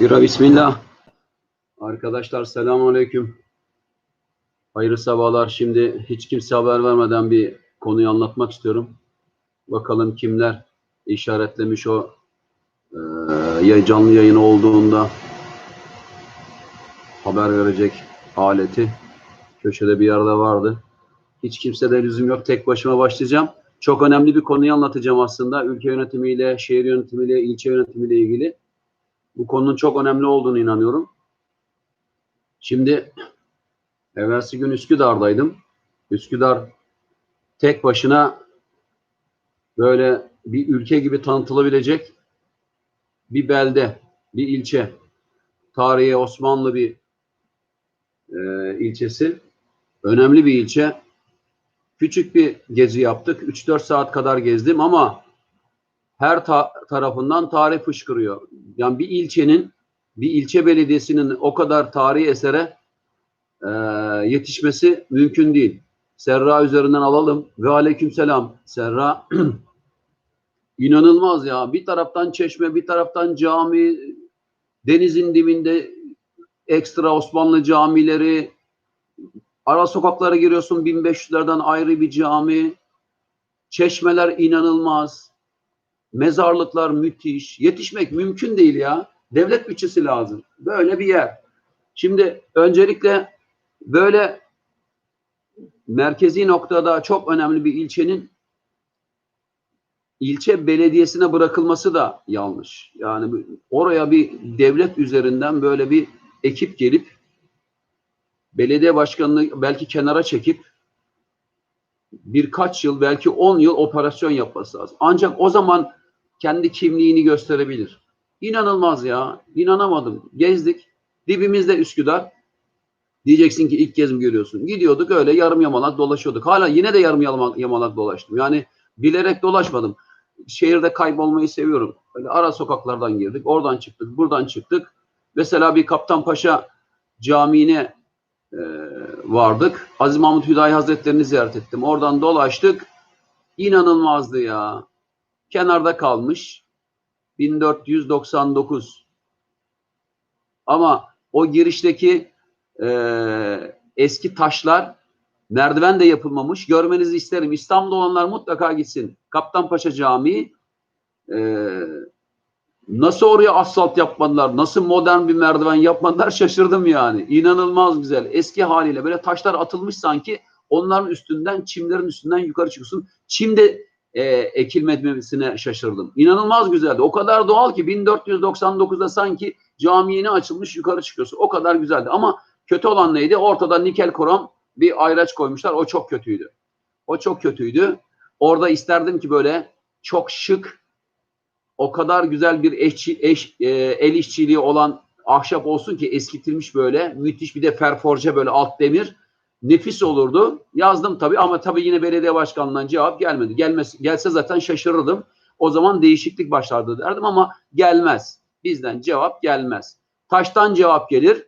Bira bismillah. Arkadaşlar selamun aleyküm. Hayırlı sabahlar. Şimdi hiç kimse haber vermeden bir konuyu anlatmak istiyorum. Bakalım kimler işaretlemiş o e, canlı yayın olduğunda haber verecek aleti. Köşede bir yerde vardı. Hiç kimse de lüzum yok. Tek başıma başlayacağım. Çok önemli bir konuyu anlatacağım aslında. Ülke yönetimiyle, şehir yönetimiyle, ilçe yönetimiyle ilgili. Bu konunun çok önemli olduğunu inanıyorum. Şimdi evvelsi gün Üsküdar'daydım. Üsküdar tek başına böyle bir ülke gibi tanıtılabilecek bir belde, bir ilçe. Tarihi Osmanlı bir e, ilçesi. Önemli bir ilçe. Küçük bir gezi yaptık. 3-4 saat kadar gezdim ama her ta- tarafından tarih fışkırıyor. Yani bir ilçenin, bir ilçe belediyesinin o kadar tarihi esere e, yetişmesi mümkün değil. Serra üzerinden alalım. Ve aleykümselam. Serra inanılmaz ya. Bir taraftan çeşme, bir taraftan cami, denizin dibinde ekstra Osmanlı camileri, ara sokaklara giriyorsun 1500'lerden ayrı bir cami, çeşmeler inanılmaz, mezarlıklar müthiş, yetişmek mümkün değil ya. Devlet bütçesi lazım. Böyle bir yer. Şimdi öncelikle böyle merkezi noktada çok önemli bir ilçenin ilçe belediyesine bırakılması da yanlış. Yani oraya bir devlet üzerinden böyle bir ekip gelip belediye başkanını belki kenara çekip birkaç yıl belki 10 yıl operasyon yapması lazım. Ancak o zaman kendi kimliğini gösterebilir. İnanılmaz ya. İnanamadım. Gezdik. Dibimizde Üsküdar. Diyeceksin ki ilk kez mi görüyorsun? Gidiyorduk öyle yarım yamalak dolaşıyorduk. Hala yine de yarım yamalak, dolaştım. Yani bilerek dolaşmadım. Şehirde kaybolmayı seviyorum. Öyle ara sokaklardan girdik. Oradan çıktık. Buradan çıktık. Mesela bir Kaptanpaşa Camii'ne e, vardık. Aziz Mahmut Hüdayi Hazretlerini ziyaret ettim. Oradan dolaştık. İnanılmazdı ya. Kenarda kalmış. 1499. Ama o girişteki e, eski taşlar merdiven de yapılmamış. Görmenizi isterim. İstanbul'da olanlar mutlaka gitsin. Kaptanpaşa Camii e, Nasıl oraya asfalt yapmadılar, nasıl modern bir merdiven yapmadılar şaşırdım yani. İnanılmaz güzel. Eski haliyle böyle taşlar atılmış sanki onların üstünden, çimlerin üstünden yukarı çıkıyorsun. Çim de e, ekilmemesine şaşırdım. İnanılmaz güzeldi. O kadar doğal ki 1499'da sanki cami yeni açılmış yukarı çıkıyorsun. O kadar güzeldi. Ama kötü olan neydi? Ortada nikel krom bir ayraç koymuşlar. O çok kötüydü. O çok kötüydü. Orada isterdim ki böyle çok şık, o kadar güzel bir eşçi, eş, e, el işçiliği olan ahşap olsun ki eskitilmiş böyle. Müthiş bir de ferforje böyle alt demir. Nefis olurdu. Yazdım tabii ama tabii yine belediye başkanından cevap gelmedi. Gelmesi, gelse zaten şaşırırdım. O zaman değişiklik başlardı derdim ama gelmez. Bizden cevap gelmez. Taştan cevap gelir.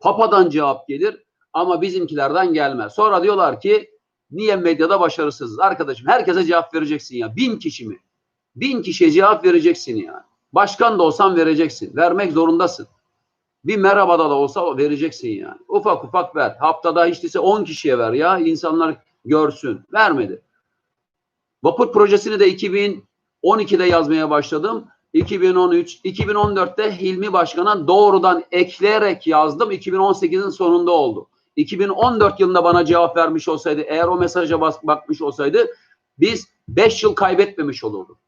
Papadan cevap gelir. Ama bizimkilerden gelmez. Sonra diyorlar ki niye medyada başarısızız? Arkadaşım herkese cevap vereceksin ya. Bin kişi mi? Bin kişiye cevap vereceksin yani. Başkan da olsan vereceksin. Vermek zorundasın. Bir merhabada da olsa vereceksin yani. Ufak ufak ver. Haftada hiç değilse 10 kişiye ver ya. İnsanlar görsün. Vermedi. Vapur projesini de 2012'de yazmaya başladım. 2013, 2014'te Hilmi Başkan'a doğrudan ekleyerek yazdım. 2018'in sonunda oldu. 2014 yılında bana cevap vermiş olsaydı, eğer o mesaja bas- bakmış olsaydı biz 5 yıl kaybetmemiş olurduk.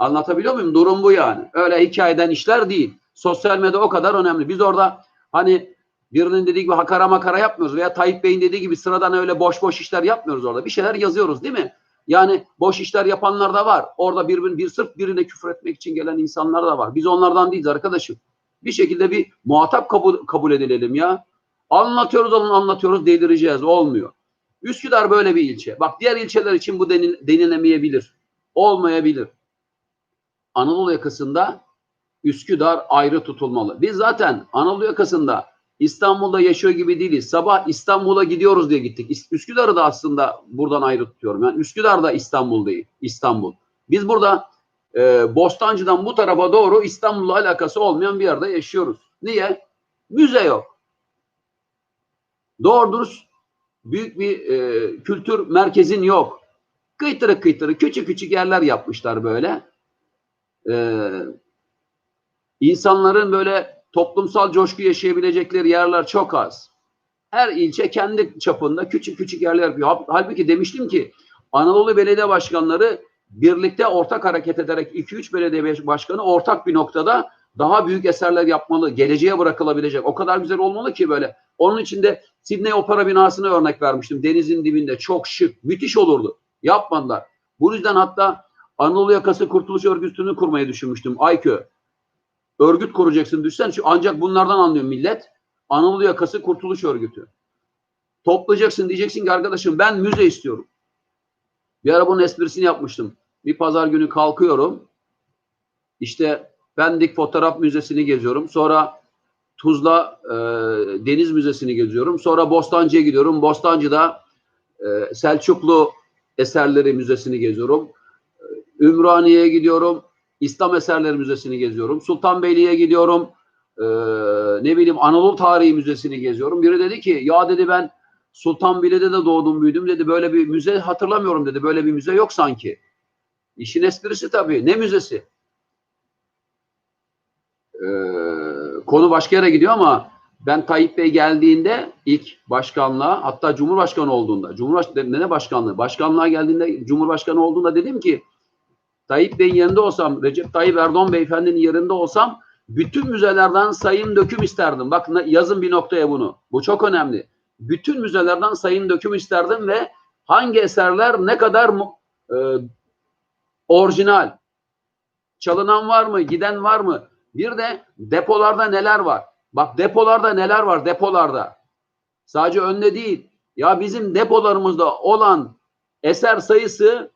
Anlatabiliyor muyum? Durum bu yani. Öyle hikayeden işler değil. Sosyal medya o kadar önemli. Biz orada hani birinin dediği gibi hakara makara yapmıyoruz veya Tayyip Bey'in dediği gibi sıradan öyle boş boş işler yapmıyoruz orada. Bir şeyler yazıyoruz değil mi? Yani boş işler yapanlar da var. Orada bir, bir sırf birine küfür etmek için gelen insanlar da var. Biz onlardan değiliz arkadaşım. Bir şekilde bir muhatap kabul, kabul edilelim ya. Anlatıyoruz onu anlatıyoruz delireceğiz. Olmuyor. Üsküdar böyle bir ilçe. Bak diğer ilçeler için bu denil, denilemeyebilir. Olmayabilir. Anadolu yakasında Üsküdar ayrı tutulmalı. Biz zaten Anadolu yakasında İstanbul'da yaşıyor gibi değiliz. Sabah İstanbul'a gidiyoruz diye gittik. Üsküdar'ı da aslında buradan ayrı tutuyorum. Yani Üsküdar da İstanbul değil. İstanbul. Biz burada e, Bostancı'dan bu tarafa doğru İstanbul'la alakası olmayan bir yerde yaşıyoruz. Niye? Müze yok. Doğru dürüst büyük bir e, kültür merkezin yok. Kıytırı kıytırı küçük küçük yerler yapmışlar böyle. Ee, insanların böyle toplumsal coşku yaşayabilecekleri yerler çok az. Her ilçe kendi çapında küçük küçük yerler yapıyor. Hal- Halbuki demiştim ki Anadolu Belediye Başkanları birlikte ortak hareket ederek 2-3 belediye başkanı ortak bir noktada daha büyük eserler yapmalı, geleceğe bırakılabilecek. O kadar güzel olmalı ki böyle. Onun için de Sydney Opera binasını örnek vermiştim. Denizin dibinde çok şık, müthiş olurdu. Yapmadılar. Bu yüzden hatta Anadolu Yakası Kurtuluş Örgütü'nü kurmayı düşünmüştüm. Aykö. Örgüt kuracaksın düşsen. Ancak bunlardan anlıyor millet. Anadolu Yakası Kurtuluş Örgütü. Toplayacaksın diyeceksin ki arkadaşım ben müze istiyorum. Bir ara bunun esprisini yapmıştım. Bir pazar günü kalkıyorum. İşte Pendik Fotoğraf Müzesi'ni geziyorum. Sonra Tuzla e, Deniz Müzesi'ni geziyorum. Sonra Bostancı'ya gidiyorum. Bostancı'da e, Selçuklu Eserleri Müzesi'ni geziyorum. Ümraniye'ye gidiyorum. İslam Eserleri Müzesi'ni geziyorum. Sultanbeyli'ye gidiyorum. E, ne bileyim Anadolu Tarihi Müzesi'ni geziyorum. Biri dedi ki ya dedi ben Sultanbeyli'de de doğdum büyüdüm dedi. Böyle bir müze hatırlamıyorum dedi. Böyle bir müze yok sanki. İşin esprisi tabii. Ne müzesi? Ee, konu başka yere gidiyor ama ben Tayyip Bey geldiğinde ilk başkanlığa hatta Cumhurbaşkanı olduğunda Cumhurbaşkanı ne başkanlığı? Başkanlığa geldiğinde Cumhurbaşkanı olduğunda dedim ki Tayyip Bey'in yerinde olsam Recep Tayyip Erdoğan Beyefendinin yerinde olsam bütün müzelerden sayım döküm isterdim. Bak yazın bir noktaya bunu. Bu çok önemli. Bütün müzelerden sayım döküm isterdim ve hangi eserler ne kadar e, orijinal çalınan var mı, giden var mı? Bir de depolarda neler var? Bak depolarda neler var depolarda. Sadece önde değil. Ya bizim depolarımızda olan eser sayısı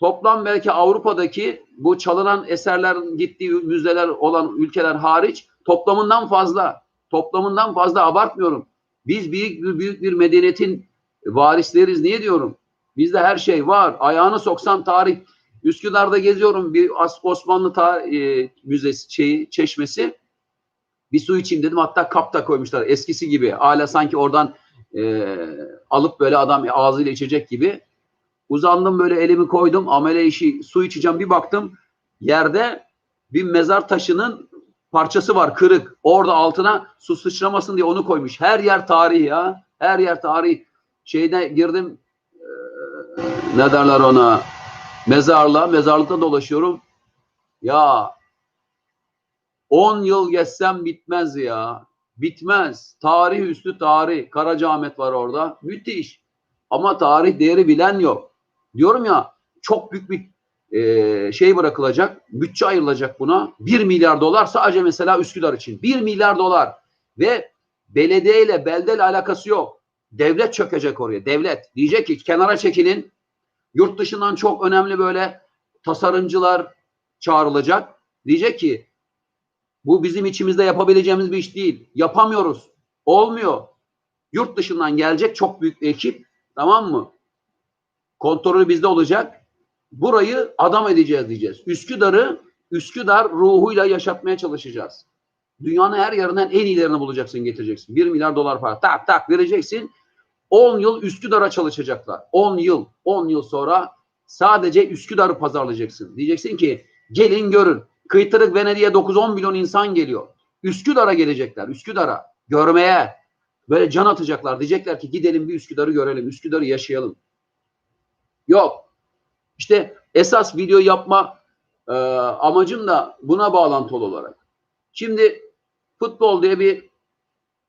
toplam belki Avrupa'daki bu çalınan eserlerin gittiği müzeler olan ülkeler hariç toplamından fazla. Toplamından fazla abartmıyorum. Biz büyük bir, büyük bir medeniyetin varisleriz. Niye diyorum? Bizde her şey var. Ayağını soksan tarih. Üsküdar'da geziyorum bir Osmanlı ta, e, müzesi şeyi çeşmesi. Bir su içeyim dedim hatta kap da koymuşlar eskisi gibi. Hala sanki oradan e, alıp böyle adam ağzıyla içecek gibi. Uzandım böyle elimi koydum amele işi su içeceğim bir baktım yerde bir mezar taşının parçası var kırık. Orada altına su sıçramasın diye onu koymuş. Her yer tarih ya. Her yer tarih. Şeyde girdim e, ne derler ona mezarlığa. Mezarlıkta dolaşıyorum. Ya 10 yıl geçsem bitmez ya. Bitmez. Tarih üstü tarih. Karacaahmet var orada. Müthiş. Ama tarih değeri bilen yok. Diyorum ya çok büyük bir e, şey bırakılacak. Bütçe ayrılacak buna. 1 milyar dolar sadece mesela Üsküdar için. 1 milyar dolar. Ve belediye ile beldeyle alakası yok. Devlet çökecek oraya. Devlet. Diyecek ki kenara çekilin. Yurt dışından çok önemli böyle tasarımcılar çağrılacak. Diyecek ki bu bizim içimizde yapabileceğimiz bir iş değil. Yapamıyoruz. Olmuyor. Yurt dışından gelecek çok büyük bir ekip. Tamam mı? Kontrolü bizde olacak. Burayı adam edeceğiz diyeceğiz. Üsküdar'ı Üsküdar ruhuyla yaşatmaya çalışacağız. Dünyanın her yerinden en iyilerini bulacaksın getireceksin. 1 milyar dolar para tak tak vereceksin. 10 yıl Üsküdar'a çalışacaklar. 10 yıl. 10 yıl sonra sadece Üsküdar'ı pazarlayacaksın. Diyeceksin ki gelin görün. Kıytırık Venedik'e 9-10 milyon insan geliyor. Üsküdar'a gelecekler. Üsküdar'a. Görmeye. Böyle can atacaklar. Diyecekler ki gidelim bir Üsküdar'ı görelim. Üsküdar'ı yaşayalım. Yok. İşte esas video yapma e, amacım da buna bağlantılı olarak. Şimdi futbol diye bir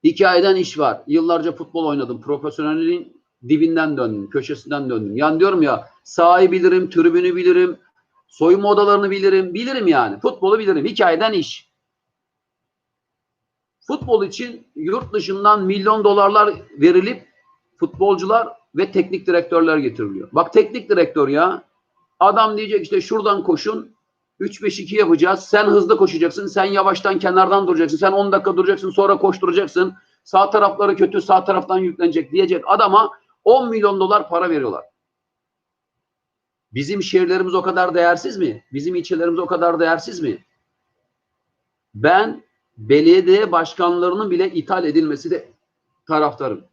hikayeden iş var. Yıllarca futbol oynadım. Profesyonelliğin dibinden döndüm. Köşesinden döndüm. Yani diyorum ya sahayı bilirim, tribünü bilirim, soyunma odalarını bilirim. Bilirim yani. Futbolu bilirim. Hikayeden iş. Futbol için yurt dışından milyon dolarlar verilip futbolcular ve teknik direktörler getiriliyor. Bak teknik direktör ya. Adam diyecek işte şuradan koşun. 3-5-2 yapacağız. Sen hızlı koşacaksın. Sen yavaştan kenardan duracaksın. Sen 10 dakika duracaksın. Sonra koşturacaksın. Sağ tarafları kötü, sağ taraftan yüklenecek diyecek adama 10 milyon dolar para veriyorlar. Bizim şehirlerimiz o kadar değersiz mi? Bizim ilçelerimiz o kadar değersiz mi? Ben belediye başkanlarının bile ithal edilmesi de taraftarım.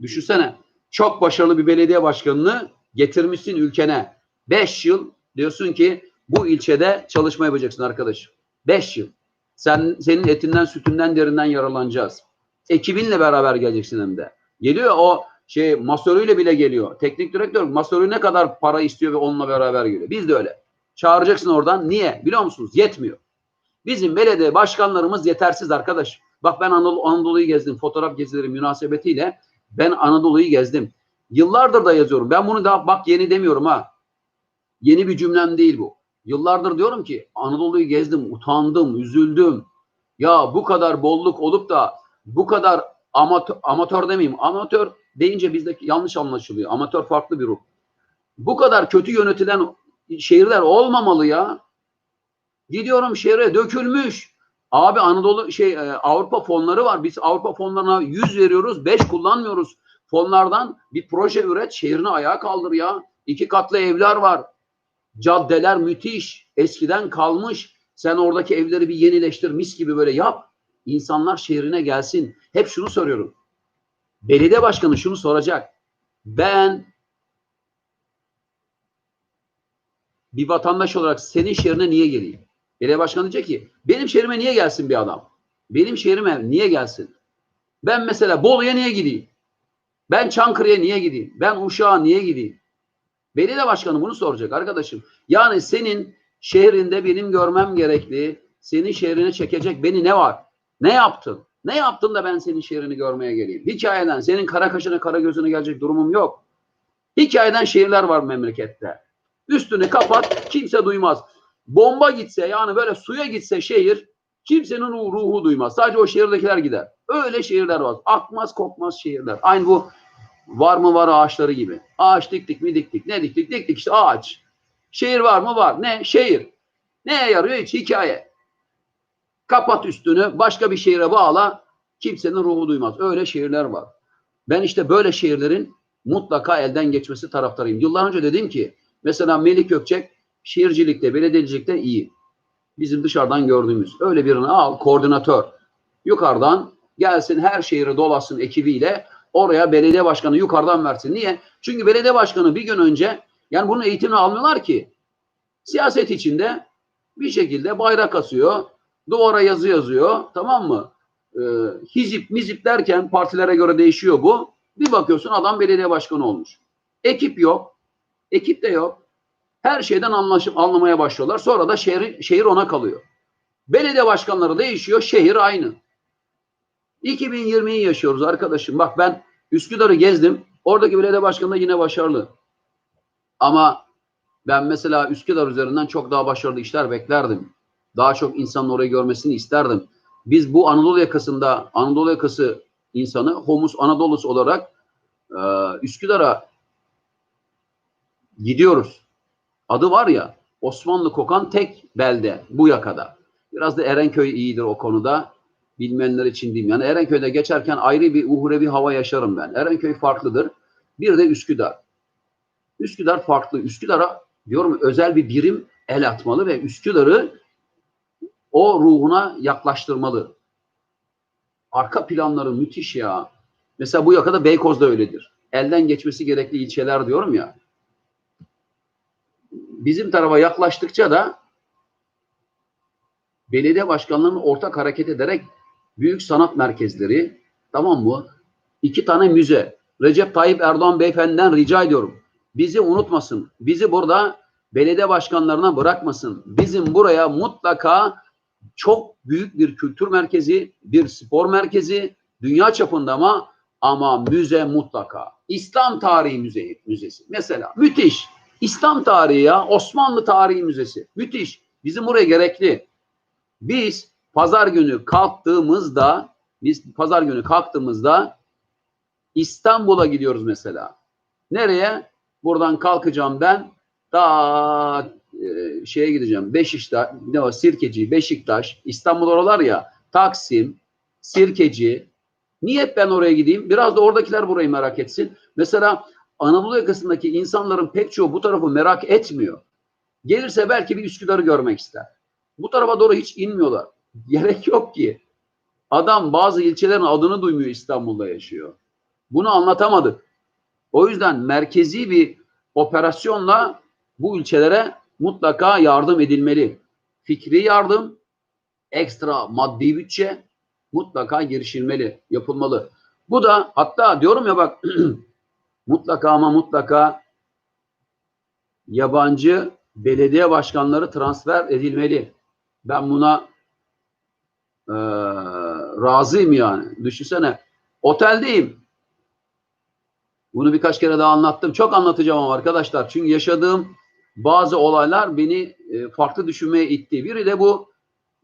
Düşünsene çok başarılı bir belediye başkanını getirmişsin ülkene. 5 yıl diyorsun ki bu ilçede çalışma yapacaksın arkadaşım. 5 yıl. Sen senin etinden, sütünden, derinden yaralanacağız. Ekibinle beraber geleceksin hem de. Geliyor o şey masörüyle bile geliyor. Teknik direktör masörü ne kadar para istiyor ve onunla beraber geliyor. Biz de öyle. Çağıracaksın oradan. Niye? Biliyor musunuz? Yetmiyor. Bizim belediye başkanlarımız yetersiz arkadaş. Bak ben Anadolu, Anadolu'yu gezdim. Fotoğraf gezileri münasebetiyle ben Anadolu'yu gezdim. Yıllardır da yazıyorum. Ben bunu daha bak yeni demiyorum ha. Yeni bir cümlem değil bu. Yıllardır diyorum ki Anadolu'yu gezdim, utandım, üzüldüm. Ya bu kadar bolluk olup da bu kadar amatör, amatör demeyeyim. Amatör deyince bizde yanlış anlaşılıyor. Amatör farklı bir ruh. Bu kadar kötü yönetilen şehirler olmamalı ya. Gidiyorum şehre dökülmüş. Abi Anadolu şey e, Avrupa fonları var. Biz Avrupa fonlarına 100 veriyoruz, 5 kullanmıyoruz. Fonlardan bir proje üret, şehrini ayağa kaldır ya. İki katlı evler var. Caddeler müthiş. Eskiden kalmış. Sen oradaki evleri bir yenileştir, mis gibi böyle yap. İnsanlar şehrine gelsin. Hep şunu soruyorum. Belediye başkanı şunu soracak. Ben bir vatandaş olarak senin şehrine niye geleyim? Belediye başkanı diyecek ki benim şehrime niye gelsin bir adam? Benim şehrime niye gelsin? Ben mesela Bolu'ya niye gideyim? Ben Çankırı'ya niye gideyim? Ben Uşak'a niye gideyim? Belediye başkanı bunu soracak arkadaşım. Yani senin şehrinde benim görmem gerekli. Senin şehrine çekecek beni ne var? Ne yaptın? Ne yaptın da ben senin şehrini görmeye geleyim? Hikayeden senin kara kaşına kara gözüne gelecek durumum yok. Hikayeden şehirler var memlekette. Üstünü kapat kimse duymaz. Bomba gitse yani böyle suya gitse şehir kimsenin ruhu, duymaz. Sadece o şehirdekiler gider. Öyle şehirler var. Akmaz kokmaz şehirler. Aynı bu var mı var ağaçları gibi. Ağaç diktik mi diktik. Ne diktik? Diktik işte ağaç. Şehir var mı var. Ne? Şehir. Neye yarıyor? Hiç hikaye. Kapat üstünü başka bir şehire bağla. Kimsenin ruhu duymaz. Öyle şehirler var. Ben işte böyle şehirlerin mutlaka elden geçmesi taraftarıyım. Yıllar önce dedim ki mesela Melik Gökçek şehircilikte, belediyecilikte iyi. Bizim dışarıdan gördüğümüz. Öyle birini al, koordinatör. Yukarıdan gelsin her şehri dolasın ekibiyle oraya belediye başkanı yukarıdan versin. Niye? Çünkü belediye başkanı bir gün önce yani bunun eğitimini almıyorlar ki. Siyaset içinde bir şekilde bayrak asıyor, duvara yazı yazıyor, tamam mı? Ee, hizip mizip derken partilere göre değişiyor bu. Bir bakıyorsun adam belediye başkanı olmuş. Ekip yok, ekip de yok. Her şeyden anlaşıp anlamaya başlıyorlar. Sonra da şehir, şehir ona kalıyor. Belediye başkanları değişiyor, şehir aynı. 2020'yi yaşıyoruz arkadaşım. Bak ben Üsküdar'ı gezdim. Oradaki belediye başkanı da yine başarılı. Ama ben mesela Üsküdar üzerinden çok daha başarılı işler beklerdim. Daha çok insanın orayı görmesini isterdim. Biz bu Anadolu yakasında, Anadolu yakası insanı Homus Anadolus olarak e, Üsküdar'a gidiyoruz. Adı var ya Osmanlı kokan tek belde bu yakada. Biraz da Erenköy iyidir o konuda. Bilmeyenler için diyeyim. Yani Erenköy'de geçerken ayrı bir uhrevi hava yaşarım ben. Erenköy farklıdır. Bir de Üsküdar. Üsküdar farklı. Üsküdar'a diyorum özel bir birim el atmalı ve Üsküdar'ı o ruhuna yaklaştırmalı. Arka planları müthiş ya. Mesela bu yakada Beykoz'da öyledir. Elden geçmesi gerekli ilçeler diyorum ya. Bizim tarafa yaklaştıkça da belediye başkanlarının ortak hareket ederek büyük sanat merkezleri tamam mı? İki tane müze. Recep Tayyip Erdoğan beyefendiden rica ediyorum. Bizi unutmasın. Bizi burada belediye başkanlarına bırakmasın. Bizim buraya mutlaka çok büyük bir kültür merkezi, bir spor merkezi, dünya çapında ama ama müze mutlaka. İslam Tarihi Müzesi, müzesi. Mesela müthiş. İslam tarihi ya, Osmanlı Tarihi Müzesi. Müthiş. Bizim buraya gerekli. Biz pazar günü kalktığımızda, biz pazar günü kalktığımızda İstanbul'a gidiyoruz mesela. Nereye? Buradan kalkacağım ben. Daha e, şeye gideceğim. Beşiktaş, ne var? Sirkeci, Beşiktaş, İstanbul oralar ya. Taksim, Sirkeci, Niye ben oraya gideyim? Biraz da oradakiler burayı merak etsin. Mesela Anadolu yakasındaki insanların pek çoğu bu tarafı merak etmiyor. Gelirse belki bir Üsküdar'ı görmek ister. Bu tarafa doğru hiç inmiyorlar. Gerek yok ki. Adam bazı ilçelerin adını duymuyor İstanbul'da yaşıyor. Bunu anlatamadık. O yüzden merkezi bir operasyonla bu ülkelere mutlaka yardım edilmeli. Fikri yardım, ekstra maddi bütçe mutlaka girişilmeli, yapılmalı. Bu da hatta diyorum ya bak mutlaka ama mutlaka yabancı belediye başkanları transfer edilmeli. Ben buna eee razıyım yani. Düşünsene oteldeyim. Bunu birkaç kere daha anlattım. Çok anlatacağım arkadaşlar. Çünkü yaşadığım bazı olaylar beni e, farklı düşünmeye itti. Biri de bu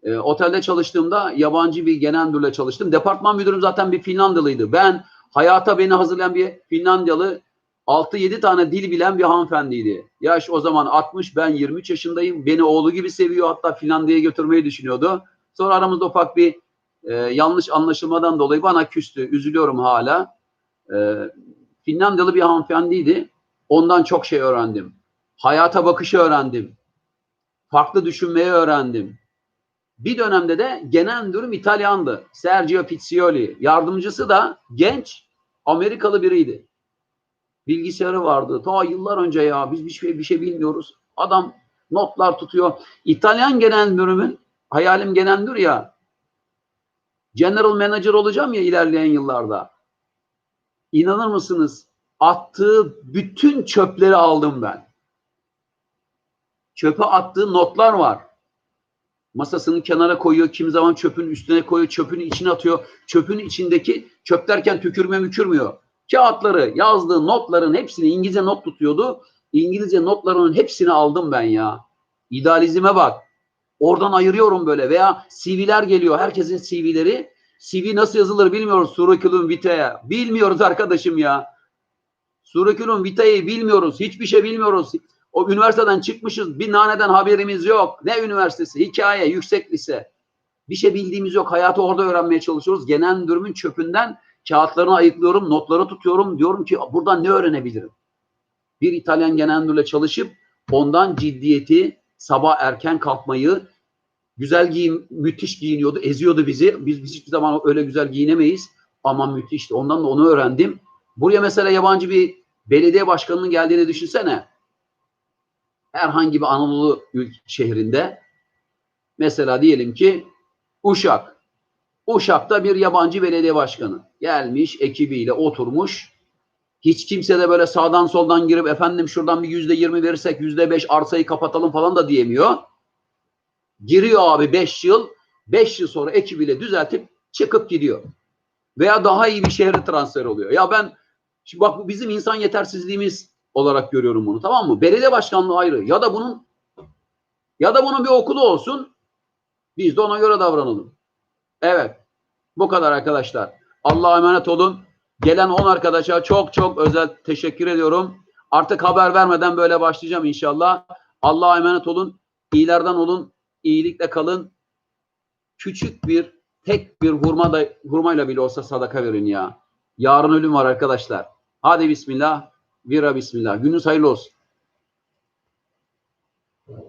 e, otelde çalıştığımda yabancı bir genel müdürle çalıştım. Departman müdürüm zaten bir Finlandiyalıydı. Ben hayata beni hazırlayan bir Finlandiyalı 6-7 tane dil bilen bir hanımefendiydi. Yaş o zaman 60 ben 23 yaşındayım. Beni oğlu gibi seviyor hatta Finlandiya'ya götürmeyi düşünüyordu. Sonra aramızda ufak bir e, yanlış anlaşılmadan dolayı bana küstü. Üzülüyorum hala. E, Finlandiyalı bir hanımefendiydi. Ondan çok şey öğrendim. Hayata bakışı öğrendim. Farklı düşünmeyi öğrendim. Bir dönemde de genel müdürüm İtalyandı. Sergio Pizzioli. Yardımcısı da genç Amerikalı biriydi. Bilgisayarı vardı. Ta yıllar önce ya biz bir şey, bir şey bilmiyoruz. Adam notlar tutuyor. İtalyan genel müdürümün hayalim genel müdür ya general manager olacağım ya ilerleyen yıllarda. İnanır mısınız? Attığı bütün çöpleri aldım ben. Çöpe attığı notlar var. Masasının kenara koyuyor, kim zaman çöpün üstüne koyuyor, çöpün içine atıyor. Çöpün içindeki çöp derken tükürme mükürmüyor. Kağıtları, yazdığı notların hepsini İngilizce not tutuyordu. İngilizce notlarının hepsini aldım ben ya. İdealizme bak. Oradan ayırıyorum böyle veya CV'ler geliyor. Herkesin CV'leri. CV nasıl yazılır bilmiyoruz. Curriculum vitae. Bilmiyoruz arkadaşım ya. Curriculum vitae'yi bilmiyoruz. Hiçbir şey bilmiyoruz. O üniversiteden çıkmışız. Bir naneden haberimiz yok. Ne üniversitesi? Hikaye, yüksek lise. Bir şey bildiğimiz yok. Hayatı orada öğrenmeye çalışıyoruz. Genel müdürümün çöpünden kağıtlarını ayıklıyorum, notları tutuyorum. Diyorum ki buradan ne öğrenebilirim? Bir İtalyan genel müdürle çalışıp ondan ciddiyeti, sabah erken kalkmayı, güzel giyim, müthiş giyiniyordu, eziyordu bizi. Biz, biz hiçbir zaman öyle güzel giyinemeyiz. Ama müthişti. Ondan da onu öğrendim. Buraya mesela yabancı bir belediye başkanının geldiğini düşünsene. Herhangi bir Anadolu şehrinde mesela diyelim ki Uşak. Uşak'ta bir yabancı belediye başkanı gelmiş ekibiyle oturmuş. Hiç kimse de böyle sağdan soldan girip efendim şuradan bir yüzde yirmi verirsek yüzde beş arsayı kapatalım falan da diyemiyor. Giriyor abi beş yıl. Beş yıl sonra ekibiyle düzeltip çıkıp gidiyor. Veya daha iyi bir şehre transfer oluyor. Ya ben şimdi bak bu bizim insan yetersizliğimiz olarak görüyorum bunu tamam mı? Belediye başkanlığı ayrı ya da bunun ya da bunun bir okulu olsun. Biz de ona göre davranalım. Evet. Bu kadar arkadaşlar. Allah'a emanet olun. Gelen 10 arkadaşa çok çok özel teşekkür ediyorum. Artık haber vermeden böyle başlayacağım inşallah. Allah'a emanet olun. İyilerden olun. İyilikle kalın. Küçük bir tek bir hurma da hurmayla bile olsa sadaka verin ya. Yarın ölüm var arkadaşlar. Hadi bismillah. Vira bismillah. Gününüz hayırlı olsun.